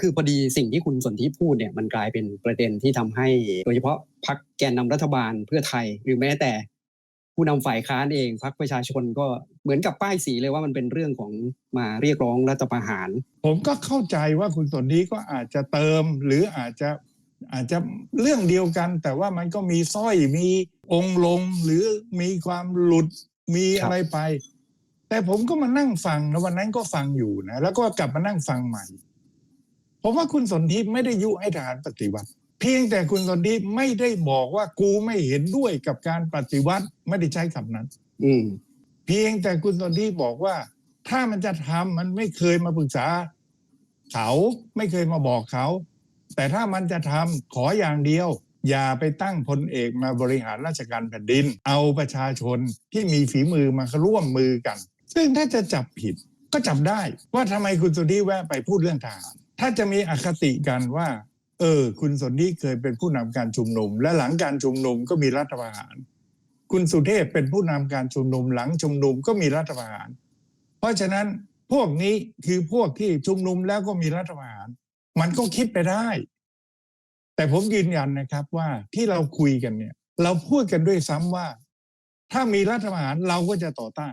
คือพอดีสิ่งที่คุณสนธิพูดเนี่ยมันกลายเป็นประเด็นที่ทำให้ โดยเฉพาะพรรคแกนนำรัฐบาลเพื่อไทย หรือแม้แต่ผู้นำฝ่ายค้านเองพรรคประชาชนก็เหมือนกับป้ายสีเลยว่ามันเป็นเรื่องของมาเรียกร้องรัฐประหาร ผมก็เข้าใจว่าคุณสนธิก็อาจจะเติมหรืออาจจะอาจจะเรื่องเดียวกัน แต่ว่ามันก็มีสร้อยมีองค์ลงหรือมีความหลุดมีอะไรไป แต่ผมก็มานั่งฟังนะวันนั้นก็ฟังอยู่นะแล้วก็กลับมานั่งฟังใหม่ ผมว่าคุณสนธิไม่ได้ยุให้ทหารปฏิวัติ เพียงแต่คุณสนธิไม่ได้บอกว่ากูไม่เห็นด้วยกับการปฏิวัติไม่ได้ใช้คำนั้น อืมเพียงแต่คุณสนธิบอกว่า ถ้ามันจะทำมันไม่เคยมาปรึกษา เขาไม่เคยมาบอกเขา แต่ถ้ามันจะทำขออย่างเดียว อย่าไปตั้งพลเอกมาบริหารราชการแผ่นดิน เอาประชาชนที่มีฝีมือมาร่วมมือกัน ซึ่งถ้าจะจับผิดก็จับได้ว่าทำไมคุณสนธิแวะไปพูดเรื่องทหาร ถ้าจะมีอคติกันว่า เออ คุณสนธิเคยเป็นผู้นำการชุมนุม และหลังการชุมนุมก็มีรัฐประหาร คุณสุเทพเป็นผู้นำการชุมนุมหลังชุมนุมก็มีรัฐประหาร เพราะฉะนั้นพวกนี้คือพวกที่ชุมนุมแล้วก็มีรัฐประหาร มันก็คิดไปได้ แต่ผมยืนยันนะครับว่าที่เราคุยกันเนี่ย เราพูดกันด้วยซ้ำว่า ถ้ามีรัฐประหารเราก็จะต่อต้าน